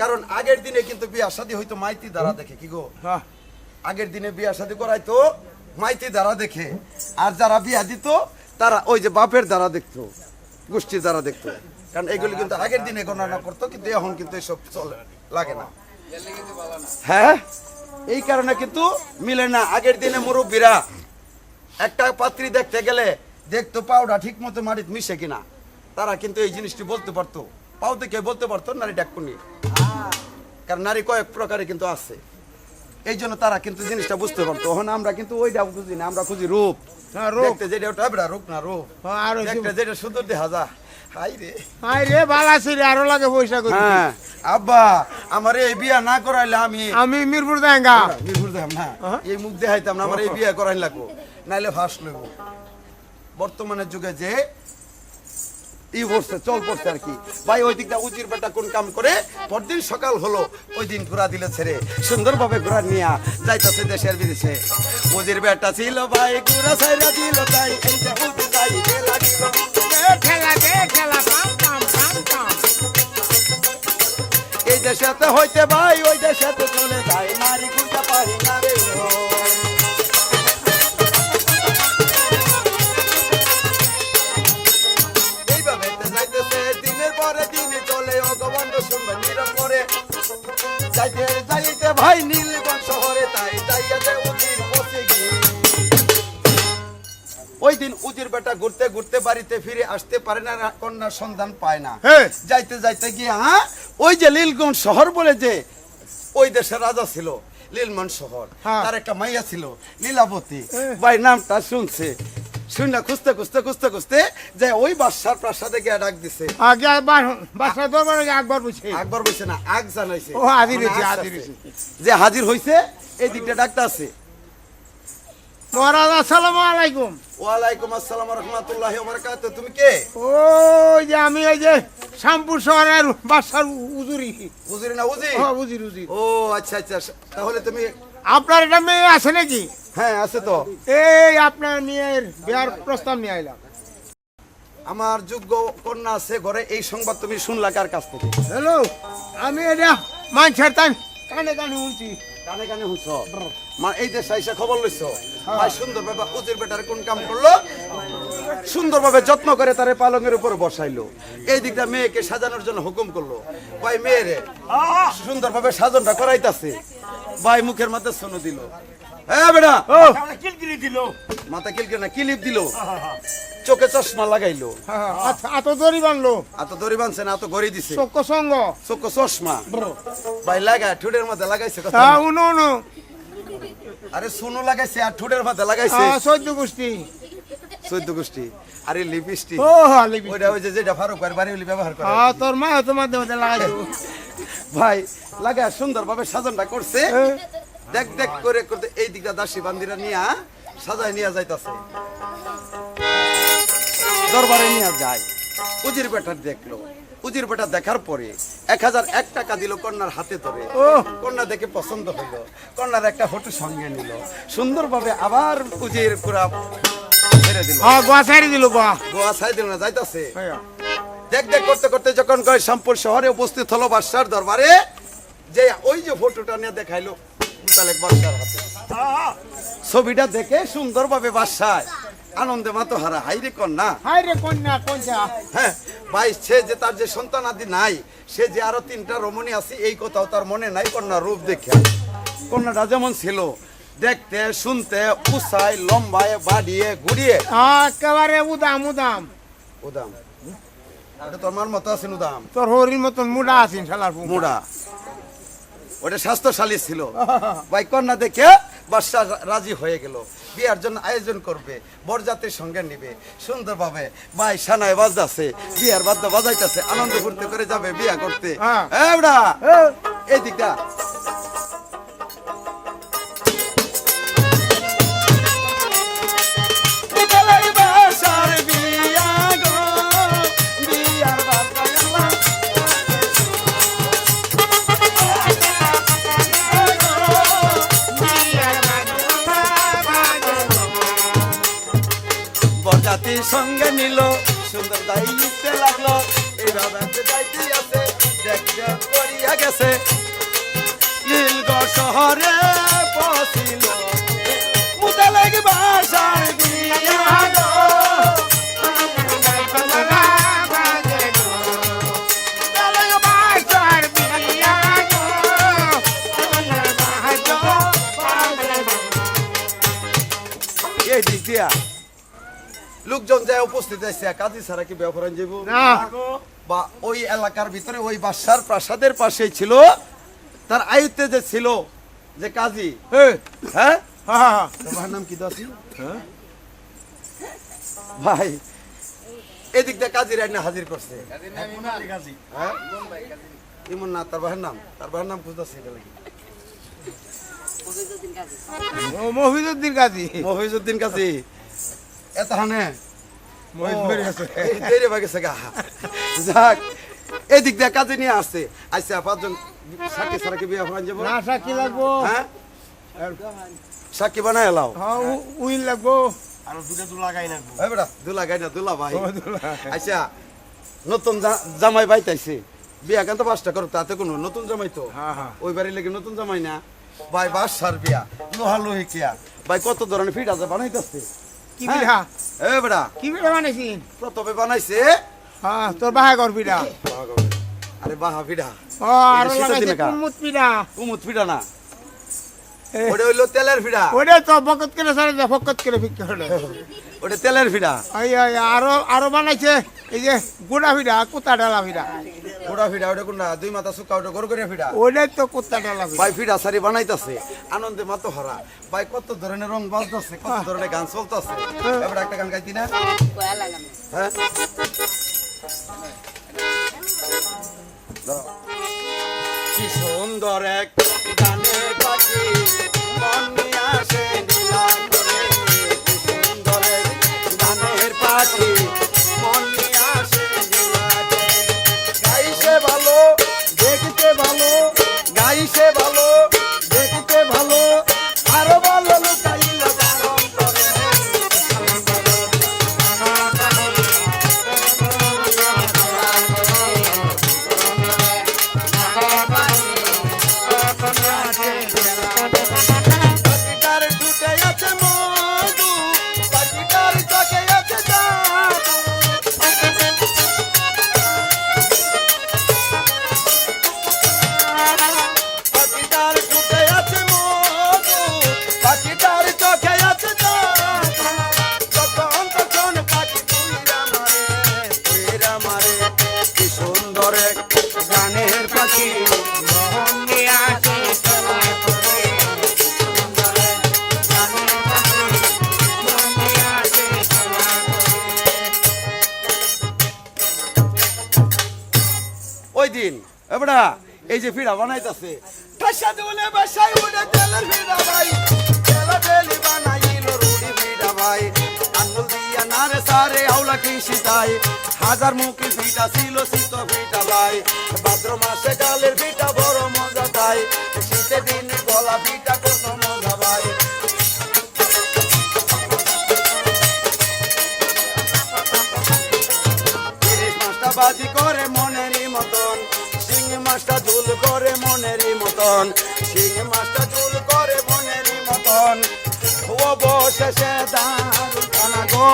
কারণ আগের দিনে কিন্তু বিয়া শাদী হয়তো মাইতি দ্বারা দেখে কি গো। আগের দিনে বিয়া শাদী করাইতো মাইতি দ্বারা দেখে। আর যারা বিয়া দিত তারা ওই যে বাপের দ্বারা দেখতো গোষ্ঠীর দ্বারা দেখতো। কারণ এগুলি কিন্তু আগের দিনে গণনা করতো কিন্তু এখন কিন্তু এসব চলে লাগে না। হ্যাঁ? এই কারণে কিন্তু মিলে না। আগের দিনে মুরব্বীরা একটা পাত্রী দেখতে গেলে দেখতো পাউডা ঠিক মতো মাটিতে মিশে কিনা। তারা কিন্তু এই জিনিসটি বলতে পারতো। পাও থেকে বলতে পারতো নারী ডাকুনি। কারণ নারী কয়েক প্রকারে কিন্তু আছে। এই জন্য তারা কিন্তু জিনিসটা বুঝতে পারতো। এখন আমরা কিন্তু ওইটা খুঁজি না আমরা খুঁজি রূপ। দেখতে যেটা ওটা বেড়া না দেখতে যেটা সুন্দর দেখা আব্বা আমার এই বিয়া না করাইলে আমি আমি মিরপুর দেঙ্গা। নির্ভর দেখাম না। হ্যাঁ। এই মুখ দেখাইতাম না আমার এই বিয়ে করাই লাগবো। নাইলে ফাঁস বর্তমানের যুগে যে ই পড়ছে চল পড়ছে আর কি। ভাই ওই দিকটা উচির বেটা কোন কাম করে? পরদিন সকাল হলো ওই দিন ঘোরা দিলে ছেড়ে সুন্দরভাবে ঘোরা নিয়া যাইতাছে দেশের বিদেশে। উজির বেটা ছিল ভাই ঘোরা সাইরা দিল তাই এই যে উজি যাইতে লাগিল দে খেলা দে খেলা পাম পাম পাম পাম। এই দেশেতে হইতে ভাই ওই দেশেতে চলে যায়। নারী খুঁজতে পারি না রে ওই দিন উজির বেটা ঘুরতে ঘুরতে বাড়িতে ফিরে আসতে পারে না কন্যার সন্ধান পায় না হ্যাঁ। যাইতে যাইতে গিয়ে হ্যাঁ ওই যে লীলগঞ্জ শহর বলে যে ওই দেশের রাজা ছিল লীলমন শহর হ্যাঁ। তার একটা মাইয়া ছিল লীলাবতী। ভাই নামটা শুনছে শুনে খুঁজতে খুঁজতে খুঁজতে খুঁজতে যে ওই বাদশার প্রাসাদে গিয়ে ডাক দিছে আগে একবার বাসা একবার বলছে না আগ জানাইছে। যে হাজির হইছে এই দিকটা ডাকতে আছে মহারাজ আসসালামু আলাইকুম। ওয়ালাইকুম আসসালাম রহমতুল্লাহ বারাকাত তুমি কে? ওই যে আমি ওই যে শ্যামপুর শহরের বাসার উজুরি বুঝলি না বুঝি হ্যাঁ ও আচ্ছা আচ্ছা। তাহলে তুমি আপনার এটা মেয়ে আছে নাকি? হ্যাঁ আছে তো। এই আপনার মেয়ের বিয়ার প্রস্তাব নিয়ে আইলাম। আমার যোগ্য কন্যা আছে ঘরে এই সংবাদ তুমি শুনলা কার কাছ থেকে? হ্যালো আমি এটা মানুষের তাই কানে কানে শুনছি। কানে কানে হুঁস মা এই দেশে এসে খবর লইছ? ভাই সুন্দর ভাবে বেটার কোন কাম করল? সুন্দরভাবে যত্ন করে তারে পালঙের উপর বসাইলো। এই দিকটা মেয়েকে সাজানোর জন্য হুকুম করল। ভাই মেয়েরে সুন্দরভাবে সাজনটা করাইতাছে। ভাই মুখের মধ্যে সোনো দিল। হ্যাঁ বেটা। কিলকিলি দিল। মাথা কিলকে না কিলিপ দিল। চোখে চশমা লাগাইলো। আচ্ছা এত দড়ি বানলো। এত দড়ি বানছে না এত গড়ি দিছে। চক্ক সঙ্গ। চোখ চশমা। ভাই লাগা ঠুটের মধ্যে লাগাইছে কথা। হ্যাঁ না। উনো উনো। আরে সোনো লাগাইছে আর ঠুটের মধ্যে লাগাইছে। হ্যাঁ, চোদ্দ গোষ্ঠী। চৈদ্দ গোষ্ঠী। আরে লিপস্টিক। ও হ্যাঁ হালিবি ওইটা ওই যে যেটা ফারুক আর বাড়ি ব্যবহার করে। হ্যাঁ তোর মা তোমার দেবতে লাগাই দেবো ভাই লাগা সুন্দরভাবে সাজনটা করছে। দেখ দেখ করে করতে এই দিকটা দাসী বান্দিরা নিয়া সাজায় নিয়ে যাইতাছে। দরবারে নিয়ে যায়। উজির বেটার দেখল। উজির বেটা দেখার পরে এক হাজার এক টাকা দিল কন্যার হাতে ধরে। ও। কন্যা দেখে পছন্দ হইল। কন্যার একটা ফটো সঙ্গে নিল। সুন্দরভাবে আবার উজির পুরা ছেড়ে দিল। হ্যাঁ গোয়া ছাড়ি দিল গোয়া। গোয়া ছাই দিল না যাইতাছে। হ্যাঁ। দেখ দেখ করতে করতে যখন কয় শ্যামপুর শহরে উপস্থিত হলো বাদশার দরবারে যে ওই যে ফটোটা নিয়ে দেখাইলো মুতালেক বাদশার হাতে। ছবিটা দেখে সুন্দরভাবে বাদশায় আনন্দে মাতো হারা। হাইরে কন্যা। হাই রে কন্যা কন্যা। হ্যাঁ ভাই সে যে তার যে সন্তান আদি নাই সে যে আরও তিনটা রমণী আছে এই কথাও তার মনে নাই কন্যা রূপ দেখে কন্যাটা যেমন ছিল দেখতে শুনতে উসাই লম্বায় বাড়িয়ে ঘুরিয়ে। একেবারে উদাম উদাম। উদাম। তোর মার মতো আছেন উদাম। তোর হরির মতন মুডা আছেন শালার মুড়া। ওটা স্বাস্থ্যশালী ছিল। ভাই কন্যা দেখে বাদশাহ রাজি হয়ে গেল। বিয়ার জন্য আয়োজন করবে বরযাত্রীর সঙ্গে নিবে। সুন্দরভাবে ভাই সানায় বাজাছে বিয়ার বাদ্য বাজাইতেছে আনন্দ করতে করে যাবে বিয়া করতে। হ্যাঁ। হ্যাঁ বরযাত্রীর সঙ্গে নিল। সুন্দর যাইতে লাগল। এইভাবে যাইতে আছে, দেখতে করিয়া গেছে। নীলগড় শহরে এই দিক দিয়া। লোকজন যায় উপস্থিত আছে কাজী ছাড়া কি বিয়া করেন যাব বা ওই এলাকার ভিতরে ওই বাসার প্রাসাদের পাশে ছিল তার আয়ুতে যে ছিল যে কাজী। হ্যাঁ? তোমার নাম কি দাসি? ভাই এদিক দিয়ে কাজী রান্না হাজির করছে। হ্যাঁ? ইমন না তার ভাইয়ের নাম। তার ভাইয়ের নাম খুঁজতেছে এটা লাগি মহিদুদ্দিন কাজী। মহিজুদ্দিন কাজী। এত হানে। মহিদ মরে দেরি হয়ে গেছে যাক এদিক দিয়ে কাজে নিয়ে আসছে। আইসা পাঁচজন সাক্ষী ছাড়া কি বিয়ে হওয়া যাব না সাক্ষী লাগবো। হ্যাঁ? সাক্ষী বানায় এলাও। হ্যাঁ, উ- উইল লাগবো। এই বেটা দুলা গাই না দুলা ভাই। আচ্ছা নতুন জা- জামাই বাইতাইছে। বিয়া কেন তো পাঁচটা করো তাতে কোনো নতুন জামাই তো? হ্যাঁ, হ্যাঁ। ওই বাড়ি লেগে নতুন জামাই না? ভাই বাস সার বিয়া লোহা লোহি কিয়া ভাই কত ধরনের ফিট আছে বানাইতেছে? কি পিঠা এ বেটা। কি পিঠা বানাইছি। প্রথমে বানাইছে? হ্যাঁ তোর বাহা কর পিঠা। আরে বাহা পিঠা। ও আর লাগাইছে কুমুত পিঠা। কুমুত পিঠা না। ওটা হইল তেলের পিঠা। ওটা তো বকত করে সারে যা ফকত করে ফিক করে ওটা তেলের এই, আরও আরও বানাইছে। এই যে গুড়া পিঠা কুত্তা ডালা পিঠা ওটা পিঠা ওটা কোনটা? দুই মাথা শুকা ওটা গরু করে পিঠা ওটাই তো কুত্তা ডালা ভাই ফিডা সারি বানাইতাছে। আনন্দে মাতো হরা ভাই কত ধরনের রং বাজতাছে কত ধরনের গান চলতেছে। এবার একটা গান গাইতি না? হ্যাঁ? কি সুন্দর এক গানের দিন। এই যে ফিরা বানাইতাছে। হাজার মুখী ফিটা ছিল শীত ফিটা ভাই। ভাদ্র মাসে ডালের ফিটা বড় মজা তাই। শীতের দিনে গলা ফিটা কত মনেরই মতন, শিং মাছটা ঝুল করে মনেরই মতন, শিং মাছটা ঝুল করে মনেরই মতন। অবশেষে দারুণ খানা গো।